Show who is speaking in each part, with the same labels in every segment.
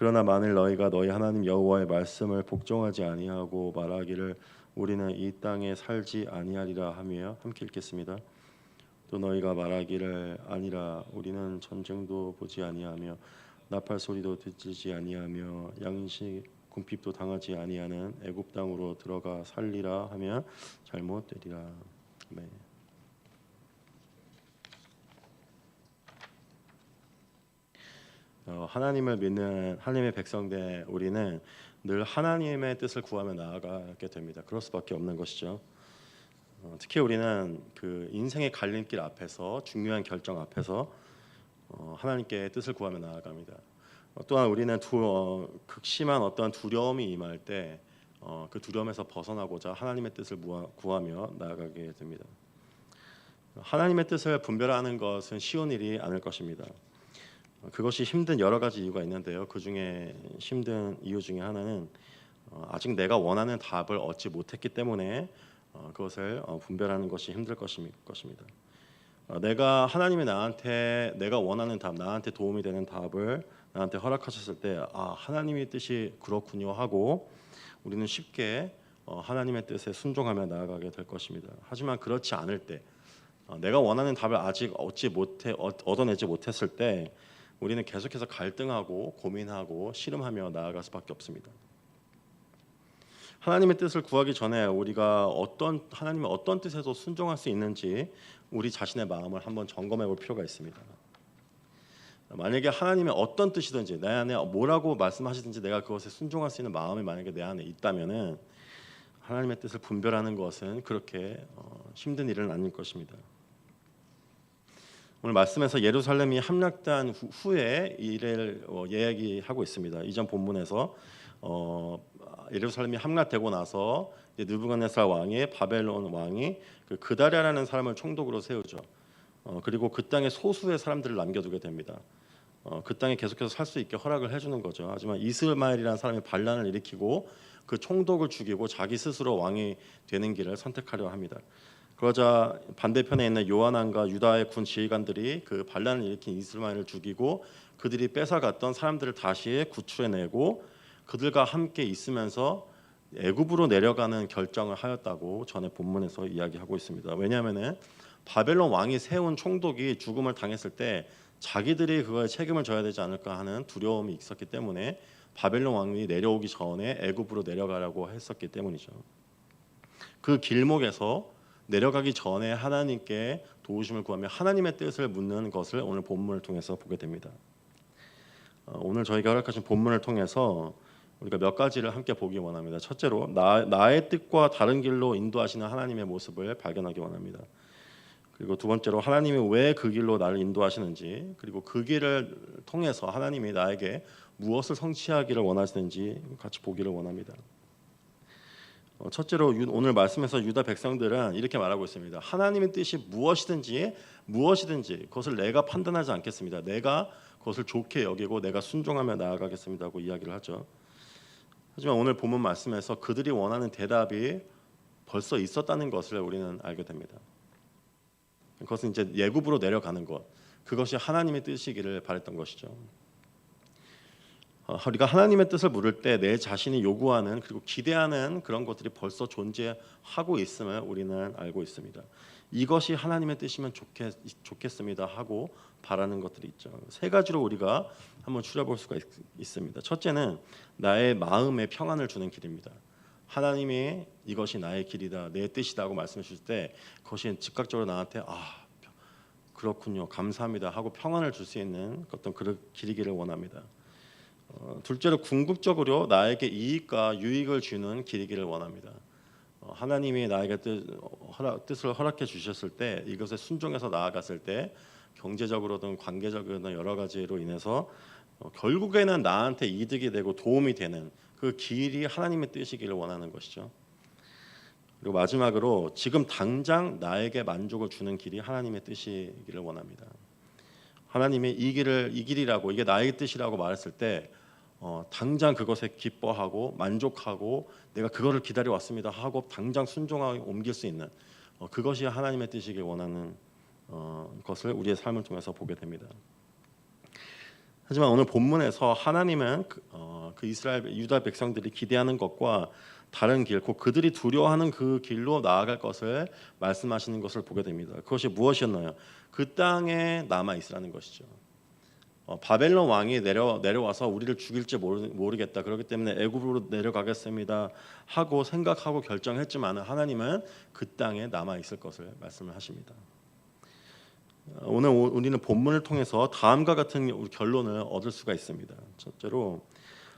Speaker 1: 그러나 만일 너희가 너희 하나님 여호와의 말씀을 복종하지 아니하고 말하기를 우리는 이 땅에 살지 아니하리라 하며 함께 읽겠습니다. 또 너희가 말하기를 아니라 우리는 전쟁도 보지 아니하며 나팔 소리도 듣지 아니하며 양식 궁핍도 당하지 아니하는 애굽 땅으로 들어가 살리라 하며 잘못되리라. 네. 어, 하나님을 믿는 하나님의 백성된 우리는 늘 하나님의 뜻을 구하며 나아가게 됩니다. 그럴 수밖에 없는 것이죠. 어, 특히 우리는 그 인생의 갈림길 앞에서 중요한 결정 앞에서 어, 하나님께 뜻을 구하며 나아갑니다. 어, 또한 우리는 두, 어, 극심한 어떤 두려움이 임할 때그 두려움에서 벗어나고자 하나님의 뜻을 무하, 구하며 나아가게 됩니다. 하나님의 뜻을 분별하는 것은 쉬운 일이 아닐 것입니다. 그것이 힘든 여러 가지 이유가 있는데요. 그 중에 힘든 이유 중에 하나는 어, 아직 내가 원하는 답을 얻지 못했기 때문에 어, 그것을 어, 분별하는 것이 힘들 것입- 것입니다. 어, 내가 하나님이 나한테 내가 원하는 답, 나한테 도움이 되는 답을 나한테 허락하셨을 때, 아 하나님의 뜻이 그렇군요 하고 우리는 쉽게 어, 하나님의 뜻에 순종하며 나아가게 될 것입니다. 하지만 그렇지 않을 때, 어, 내가 원하는 답을 아직 얻지 못해 얻- 얻어내지 못했을 때, 우리는 계속해서 갈등하고 고민하고 씨름하며 나아갈 수밖에 없습니다. 하나님의 뜻을 구하기 전에 우리가 어떤 하나님의 어떤 뜻에도 순종할 수 있는지 우리 자신의 마음을 한번 점검해 볼 필요가 있습니다. 만약에 하나님의 어떤 뜻이든지 내 안에 뭐라고 말씀하시든지 내가 그것에 순종할 수 있는 마음이 만약에 내 안에 있다면은 하나님의 뜻을 분별하는 것은 그렇게 어, 힘든 일은 아닐 것입니다. 오늘 말씀에서 예루살렘이 함락된 후- 후에 이를 어, 이야기하고 있습니다. 이전 본문에서 어, 예루살렘이 함락되고 나서 느부갓네살 왕이 바벨론 왕이 그 그다랴라는 사람을 총독으로 세우죠. 어, 그리고 그 땅에 소수의 사람들을 남겨두게 됩니다. 어, 그 땅에 계속해서 살 수 있게 허락을 해주는 거죠. 하지만 이스마엘이라는 사람이 반란을 일으키고 그 총독을 죽이고 자기 스스로 왕이 되는 길을 선택하려 합니다. 그러자 반대편에 있는 요한왕과 유다의 군 지휘관들이 그 반란을 일으킨 이스마엘을 죽이고 그들이 뺏어갔던 사람들을 다시 구출해내고 그들과 함께 있으면서 애굽으로 내려가는 결정을 하였다고 전에 본문에서 이야기하고 있습니다. 왜냐하면은 바벨론 왕이 세운 총독이 죽음을 당했을 때 자기들이 그거에 책임을 져야 되지 않을까 하는 두려움이 있었기 때문에 바벨론 왕이 내려오기 전에 애굽으로 내려가라고 했었기 때문이죠. 그 길목에서 내려가기 전에 하나님께 도우심을 구하며 하나님의 뜻을 묻는 것을 오늘 본문을 통해서 보게 됩니다. 어, 오늘 저희가 허락하신 본문을 통해서 우리가 몇 가지를 함께 보기 원합니다. 첫째로 나, 나의 뜻과 다른 길로 인도하시는 하나님의 모습을 발견하기 원합니다. 그리고 두 번째로 하나님이 왜 그 길로 나를 인도하시는지 그리고 그 길을 통해서 하나님이 나에게 무엇을 성취하기를 원하시는지 같이 보기를 원합니다. 어, 첫째로 유- 오늘 말씀에서 유다 백성들은 이렇게 말하고 있습니다. 하나님의 뜻이 무엇이든지 무엇이든지 그것을 내가 판단하지 않겠습니다. 내가 그것을 좋게 여기고 내가 순종하며 나아가겠습니다고 이야기를 하죠. 하지만 오늘 본문 말씀에서 그들이 원하는 대답이 벌써 있었다는 것을 우리는 알게 됩니다. 그것은 이제 예굽으로 내려가는 것, 그것이 하나님의 뜻이기를 바랬던 것이죠. 어, 우리가 하나님의 뜻을 물을 때 내 자신이 요구하는 그리고 기대하는 그런 것들이 벌써 존재하고 있음을 우리는 알고 있습니다. 이것이 하나님의 뜻이면 좋겠, 좋겠습니다 하고 바라는 것들이 있죠. 세 가지로 우리가 한번 추려볼 수가 있, 있습니다. 첫째는 나의 마음에 평안을 주는 길입니다. 하나님이 이것이 나의 길이다, 내 뜻이다고 말씀해 주실 때 그것이 즉각적으로 나한테 아 그렇군요, 감사합니다 하고 평안을 줄 수 있는 어떤 그런 길이기를 원합니다. 어, 둘째로 궁극적으로 나에게 이익과 유익을 주는 길이기를 원합니다. 어, 하나님이 나에게 뜻, 뜻을 허락해 주셨을 때 이것에 순종해서 나아갔을 때 경제적으로든 관계적으로든 여러 가지로 인해서 어, 결국에는 나한테 이득이 되고 도움이 되는 그 길이 하나님의 뜻이기를 원하는 것이죠. 그리고 마지막으로 지금 당장 나에게 만족을 주는 길이 하나님의 뜻이기를 원합니다. 하나님이 이 길을 이 길이라고 이게 나의 뜻이라고 말했을 때 어, 당장 그것에 기뻐하고 만족하고 내가 그거를 기다려 왔습니다 하고 당장 순종하게 옮길 수 있는 어, 그것이 하나님의 뜻이길 원하는 어, 것을 우리의 삶을 통해서 보게 됩니다. 하지만 오늘 본문에서 하나님은 그, 어, 그 이스라엘 유다 백성들이 기대하는 것과 다른 길, 곧 그들이 두려워하는 그 길로 나아갈 것을 말씀하시는 것을 보게 됩니다. 그것이 무엇이었나요? 그 땅에 남아 있으라는 것이죠. 어, 바벨론 왕이 내려 내려와서 우리를 죽일지 모르, 모르겠다. 그렇기 때문에 애굽으로 내려가겠습니다. 하고 생각하고 결정했지만 하나님은 그 땅에 남아 있을 것을 말씀을 하십니다. 어, 오늘 오- 우리는 본문을 통해서 다음과 같은 결론을 얻을 수가 있습니다. 첫째로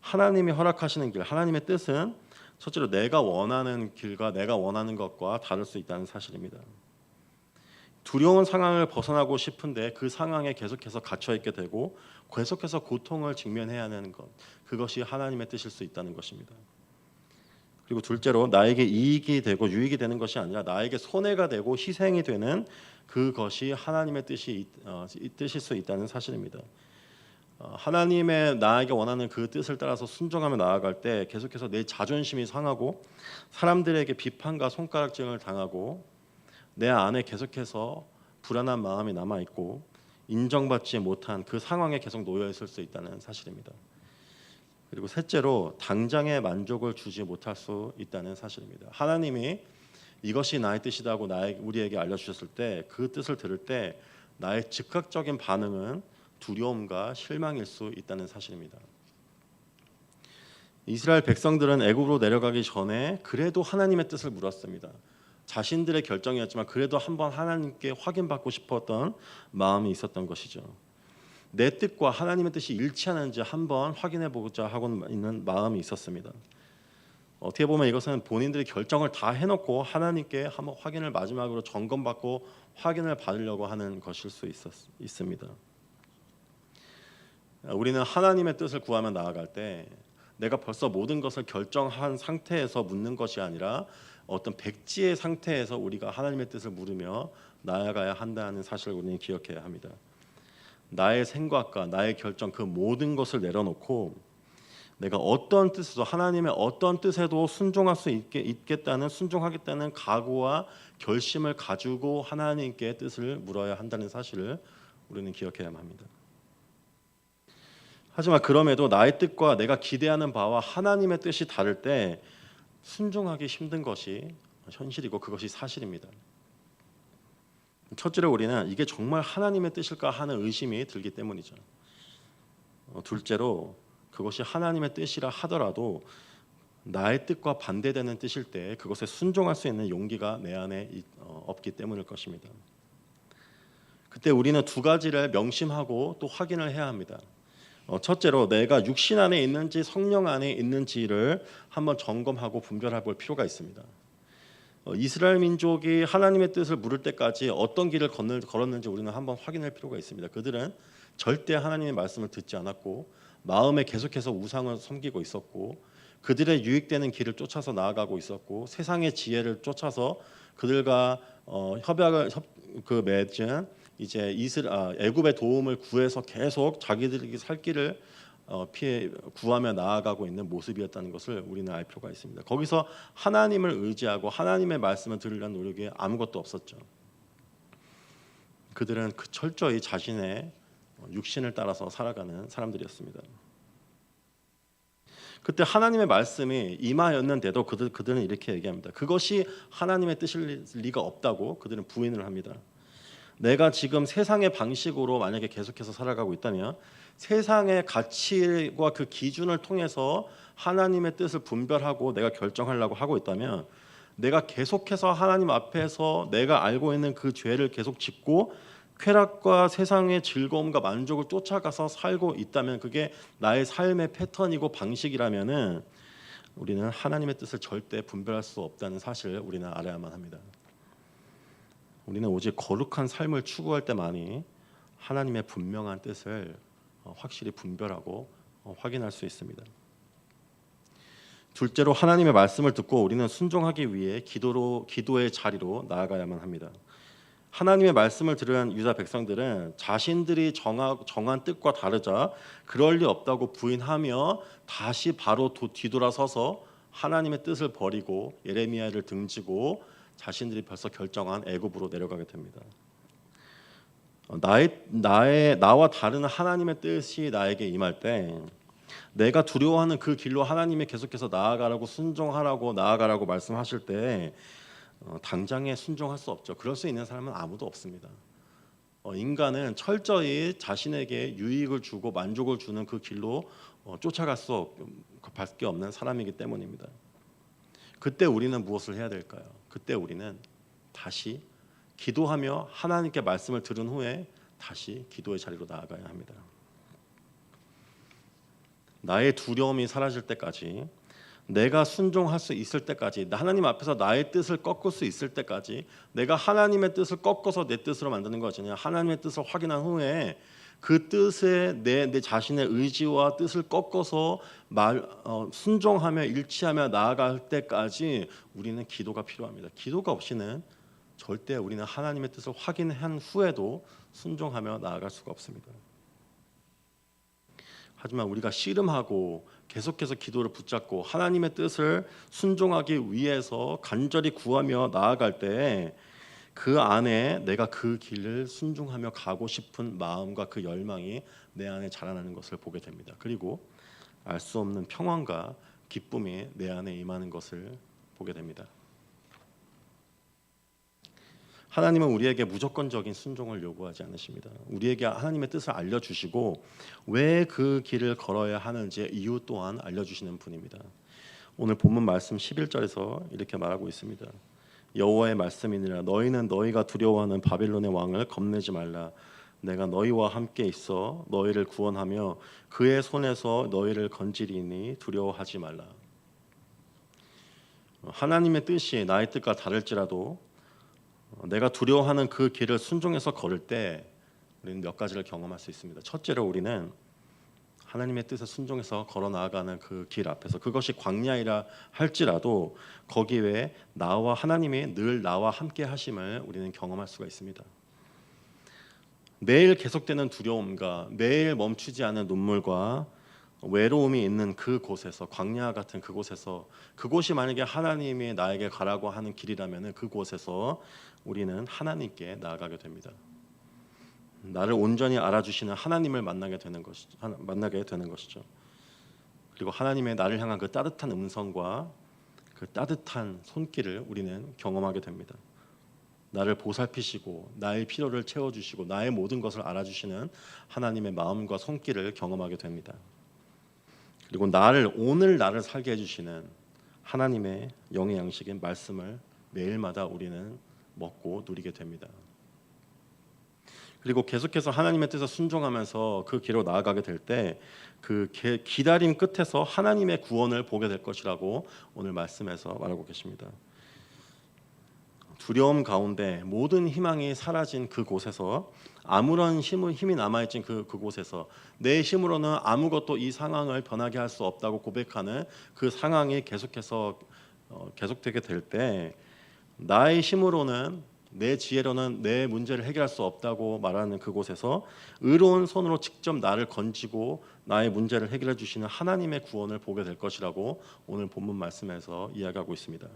Speaker 1: 하나님이 허락하시는 길, 하나님의 뜻은 첫째로 내가 원하는 길과 내가 원하는 것과 다를 수 있다는 사실입니다. 두려운 상황을 벗어나고 싶은데 그 상황에 계속해서 갇혀 있게 되고 계속해서 고통을 직면해야 하는 것 그것이 하나님의 뜻일 수 있다는 것입니다. 그리고 둘째로 나에게 이익이 되고 유익이 되는 것이 아니라 나에게 손해가 되고 희생이 되는 그것이 하나님의 뜻이 있- 어, 이 뜻일 수 있다는 사실입니다. 어, 하나님의 나에게 원하는 그 뜻을 따라서 순종하며 나아갈 때 계속해서 내 자존심이 상하고 사람들에게 비판과 손가락질을 당하고 내 안에 계속해서 불안한 마음이 남아 있고 인정받지 못한 그 상황에 계속 놓여 있을 수 있다는 사실입니다. 그리고 셋째로 당장의 만족을 주지 못할 수 있다는 사실입니다. 하나님이 이것이 나의 뜻이다고 나의 우리에게 알려 주셨을 때 그 뜻을 들을 때 나의 즉각적인 반응은 두려움과 실망일 수 있다는 사실입니다. 이스라엘 백성들은 애굽으로 내려가기 전에 그래도 하나님의 뜻을 물었습니다. 자신들의 결정이었지만 그래도 한번 하나님께 확인받고 싶었던 마음이 있었던 것이죠. 내 뜻과 하나님의 뜻이 일치하는지 한번 확인해 보고자 하고 있는 마음이 있었습니다. 어떻게 보면 이것은 본인들이 결정을 다 해놓고 하나님께 한번 확인을 마지막으로 점검받고 확인을 받으려고 하는 것일 수 있었, 있습니다. 우리는 하나님의 뜻을 구하며 나아갈 때 내가 벌써 모든 것을 결정한 상태에서 묻는 것이 아니라 어떤 백지의 상태에서 우리가 하나님의 뜻을 물으며 나아가야 한다는 사실을 우리는 기억해야 합니다. 나의 생각과 나의 결정 그 모든 것을 내려놓고 내가 어떤 뜻에도 하나님의 어떤 뜻에도 순종할 수 있게, 있겠다는 순종하겠다는 각오와 결심을 가지고 하나님께 뜻을 물어야 한다는 사실을 우리는 기억해야만 합니다. 하지만 그럼에도 나의 뜻과 내가 기대하는 바와 하나님의 뜻이 다를 때 순종하기 힘든 것이 현실이고 그것이 사실입니다. 첫째로 우리는 이게 정말 하나님의 뜻일까 하는 의심이 들기 때문이죠. 어, 둘째로 그것이 하나님의 뜻이라 하더라도 나의 뜻과 반대되는 뜻일 때 그것에 순종할 수 있는 용기가 내 안에 있- 어, 없기 때문일 것입니다. 그때 우리는 두 가지를 명심하고 또 확인을 해야 합니다. 어, 첫째로 내가 육신 안에 있는지 성령 안에 있는지를 한번 점검하고 분별해 볼 필요가 있습니다. 어, 이스라엘 민족이 하나님의 뜻을 물을 때까지 어떤 길을 걸었는지 우리는 한번 확인할 필요가 있습니다. 그들은 절대 하나님의 말씀을 듣지 않았고 마음에 계속해서 우상을 섬기고 있었고 그들의 유익되는 길을 쫓아서 나아가고 있었고 세상의 지혜를 쫓아서 그들과 어, 협약을 협, 그 맺은 이제 이스라 아, 애굽의 도움을 구해서 계속 자기들이 살 길을 어, 피해 구하며 나아가고 있는 모습이었다는 것을 우리는 알 필요가 있습니다. 거기서 하나님을 의지하고 하나님의 말씀을 들으려는 노력이 아무것도 없었죠. 그들은 그 철저히 자신의 육신을 따라서 살아가는 사람들이었습니다. 그때 하나님의 말씀이 임하였는데도 그들 그들은 이렇게 얘기합니다. 그것이 하나님의 뜻일 리가 없다고 그들은 부인을 합니다. 내가 지금 세상의 방식으로 만약에 계속해서 살아가고 있다면 세상의 가치와 그 기준을 통해서 하나님의 뜻을 분별하고 내가 결정하려고 하고 있다면 내가 계속해서 하나님 앞에서 내가 알고 있는 그 죄를 계속 짓고 쾌락과 세상의 즐거움과 만족을 쫓아가서 살고 있다면 그게 나의 삶의 패턴이고 방식이라면은 우리는 하나님의 뜻을 절대 분별할 수 없다는 사실을 우리는 알아야만 합니다. 우리는 오직 거룩한 삶을 추구할 때만이 하나님의 분명한 뜻을 어, 확실히 분별하고 어, 확인할 수 있습니다. 둘째로 하나님의 말씀을 듣고 우리는 순종하기 위해 기도로 기도의 자리로 나아가야만 합니다. 하나님의 말씀을 들은 유다 백성들은 자신들이 정하, 정한 뜻과 다르자 그럴 리 없다고 부인하며 다시 바로 도, 뒤돌아서서 하나님의 뜻을 버리고 예레미야를 등지고 자신들이 벌써 결정한 애굽으로 내려가게 됩니다. 어, 나의 나의 나와 다른 하나님의 뜻이 나에게 임할 때 내가 두려워하는 그 길로 하나님이 계속해서 나아가라고 순종하라고 나아가라고 말씀하실 때 어, 당장에 순종할 수 없죠. 그럴 수 있는 사람은 아무도 없습니다. 어, 인간은 철저히 자신에게 유익을 주고 만족을 주는 그 길로 어, 쫓아갈 수 없, 밖에 없는 사람이기 때문입니다. 그때 우리는 무엇을 해야 될까요? 그때 우리는 다시 기도하며 하나님께 말씀을 들은 후에 다시 기도의 자리로 나아가야 합니다. 나의 두려움이 사라질 때까지 내가 순종할 수 있을 때까지 하나님 앞에서 나의 뜻을 꺾을 수 있을 때까지 내가 하나님의 뜻을 꺾어서 내 뜻으로 만드는 것이 아니라 하나님의 뜻을 확인한 후에 그 뜻에 내, 내 자신의 의지와 뜻을 꺾어서 말, 어, 순종하며 일치하며 나아갈 때까지 우리는 기도가 필요합니다. 기도가 없이는 절대 우리는 하나님의 뜻을 확인한 후에도 순종하며 나아갈 수가 없습니다. 하지만 우리가 씨름하고 계속해서 기도를 붙잡고 하나님의 뜻을 순종하기 위해서 간절히 구하며 나아갈 때 그 안에 내가 그 길을 순종하며 가고 싶은 마음과 그 열망이 내 안에 자라나는 것을 보게 됩니다. 그리고 알 수 없는 평안과 기쁨이 내 안에 임하는 것을 보게 됩니다. 하나님은 우리에게 무조건적인 순종을 요구하지 않으십니다. 우리에게 하나님의 뜻을 알려주시고 왜 그 길을 걸어야 하는지 이유 또한 알려주시는 분입니다. 오늘 본문 말씀 11절에서 이렇게 말하고 있습니다. 여호와의 말씀이니라 너희는 너희가 두려워하는 바벨론의 왕을 겁내지 말라. 내가 너희와 함께 있어 너희를 구원하며 그의 손에서 너희를 건지리니 두려워하지 말라. 하나님의 뜻이 나의 뜻과 다를지라도 어, 내가 두려워하는 그 길을 순종해서 걸을 때 우리는 몇 가지를 경험할 수 있습니다. 첫째로 우리는 하나님의 뜻에 순종해서 걸어 나아가는 그 길 앞에서 그것이 광야이라 할지라도 거기 에 나와 하나님이 늘 나와 함께 하심을 우리는 경험할 수가 있습니다. 매일 계속되는 두려움과 매일 멈추지 않는 눈물과 외로움이 있는 그 곳에서 광야 같은 그곳에서 그곳이 만약에 하나님이 나에게 가라고 하는 길이라면 그곳에서 우리는 하나님께 나아가게 됩니다. 나를 온전히 알아주시는 하나님을 만나게 되는 것 만나게 되는 것이죠. 그리고 하나님의 나를 향한 그 따뜻한 음성과 그 따뜻한 손길을 우리는 경험하게 됩니다. 나를 보살피시고 나의 필요를 채워주시고 나의 모든 것을 알아주시는 하나님의 마음과 손길을 경험하게 됩니다. 그리고 나를 오늘 나를 살게 해주시는 하나님의 영의 양식인 말씀을 매일마다 우리는 먹고 누리게 됩니다. 그리고 계속해서 하나님의 뜻에 순종하면서 그 길로 나아가게 될 때 그 기다림 끝에서 하나님의 구원을 보게 될 것이라고 오늘 말씀에서 말하고 계십니다. 두려움 가운데 모든 희망이 사라진 그 곳에서 아무런 힘, 힘이 남아있진 그, 그곳에서 내 힘으로는 아무것도 이 상황을 변하게 할 수 없다고 고백하는 그 상황이 계속해서 어, 계속되게 될 때 나의 힘으로는 내 지혜로는 내 문제를 해결할 수 없다고 말하는 그곳에서 의로운 손으로 직접 나를 건지고 나의 문제를 해결해 주시는 하나님의 구원을 보게 될 것이라고 오늘 본문 말씀에서 이야기하고 있습니다.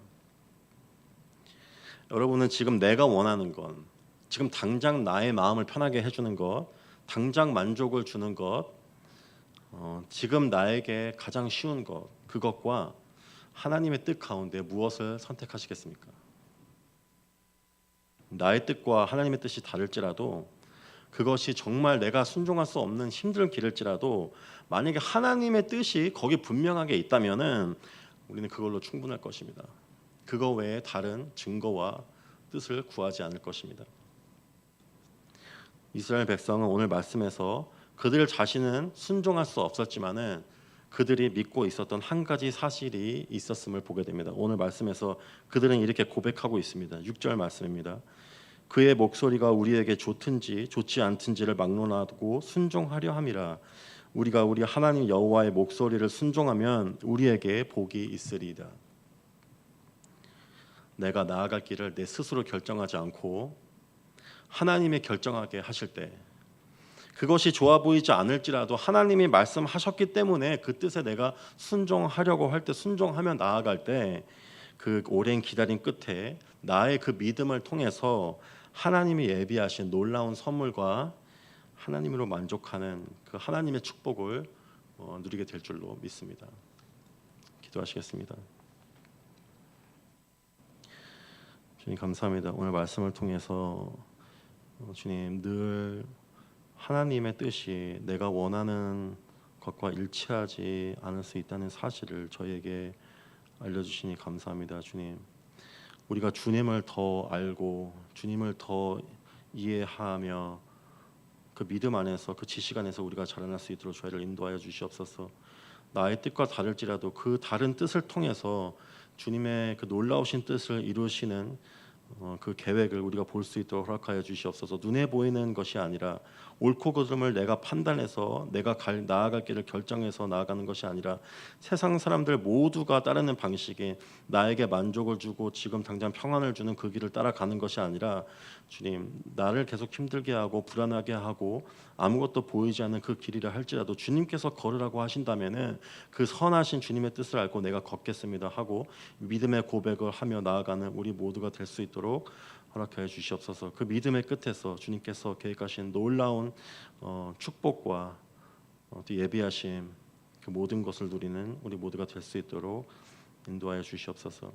Speaker 1: 여러분은 지금 내가 원하는 건 지금 당장 나의 마음을 편하게 해주는 것, 당장 만족을 주는 것, 어, 지금 나에게 가장 쉬운 것, 그것과 하나님의 뜻 가운데 무엇을 선택하시겠습니까? 나의 뜻과 하나님의 뜻이 다를지라도 그것이 정말 내가 순종할 수 없는 힘든 길일지라도 만약에 하나님의 뜻이 거기 분명하게 있다면은 우리는 그걸로 충분할 것입니다. 그거 외에 다른 증거와 뜻을 구하지 않을 것입니다. 이스라엘 백성은 오늘 말씀에서 그들 자신은 순종할 수 없었지만은 그들이 믿고 있었던 한 가지 사실이 있었음을 보게 됩니다. 오늘 말씀에서 그들은 이렇게 고백하고 있습니다. 6절 말씀입니다. 그의 목소리가 우리에게 좋든지 좋지 않든지를 막론하고 순종하려 함이라 우리가 우리 하나님 여호와의 목소리를 순종하면 우리에게 복이 있으리이다. 내가 나아갈 길을 내 스스로 결정하지 않고 하나님이 결정하게 하실 때 그것이 좋아 보이지 않을지라도 하나님이 말씀하셨기 때문에 그 뜻에 내가 순종하려고 할 때 순종하며 나아갈 때 그 오랜 기다림 끝에 나의 그 믿음을 통해서 하나님이 예비하신 놀라운 선물과 하나님으로 만족하는 그 하나님의 축복을 어, 누리게 될 줄로 믿습니다. 기도하시겠습니다. 주님 감사합니다. 오늘 말씀을 통해서 어, 주님 늘 하나님의 뜻이 내가 원하는 것과 일치하지 않을 수 있다는 사실을 저에게 알려주시니 감사합니다, 주님. 우리가 주님을 더 알고 주님을 더 이해하며 그 믿음 안에서 그 지식 안에서 우리가 자라날 수 있도록 저희를 인도하여 주시옵소서. 나의 뜻과 다를지라도 그 다른 뜻을 통해서 주님의 그 놀라우신 뜻을 이루시는 어, 그 계획을 우리가 볼 수 있도록 허락하여 주시옵소서. 눈에 보이는 것이 아니라 옳고 그름을 내가 판단해서 내가 갈, 나아갈 길을 결정해서 나아가는 것이 아니라 세상 사람들 모두가 따르는 방식이 나에게 만족을 주고 지금 당장 평안을 주는 그 길을 따라가는 것이 아니라 주님 나를 계속 힘들게 하고 불안하게 하고 아무것도 보이지 않는 그 길이라 할지라도 주님께서 걸으라고 하신다면은 그 선하신 주님의 뜻을 알고 내가 걷겠습니다 하고 믿음의 고백을 하며 나아가는 우리 모두가 될 수 있도록 허락하여 주시옵소서. 그 믿음의 끝에서 주님께서 계획하신 놀라운 어, 축복과 어, 또 예비하심 그 모든 것을 누리는 우리 모두가 될 수 있도록 인도하여 주시옵소서.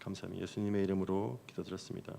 Speaker 1: 감사합니다. 예수님의 이름으로 기도드렸습니다.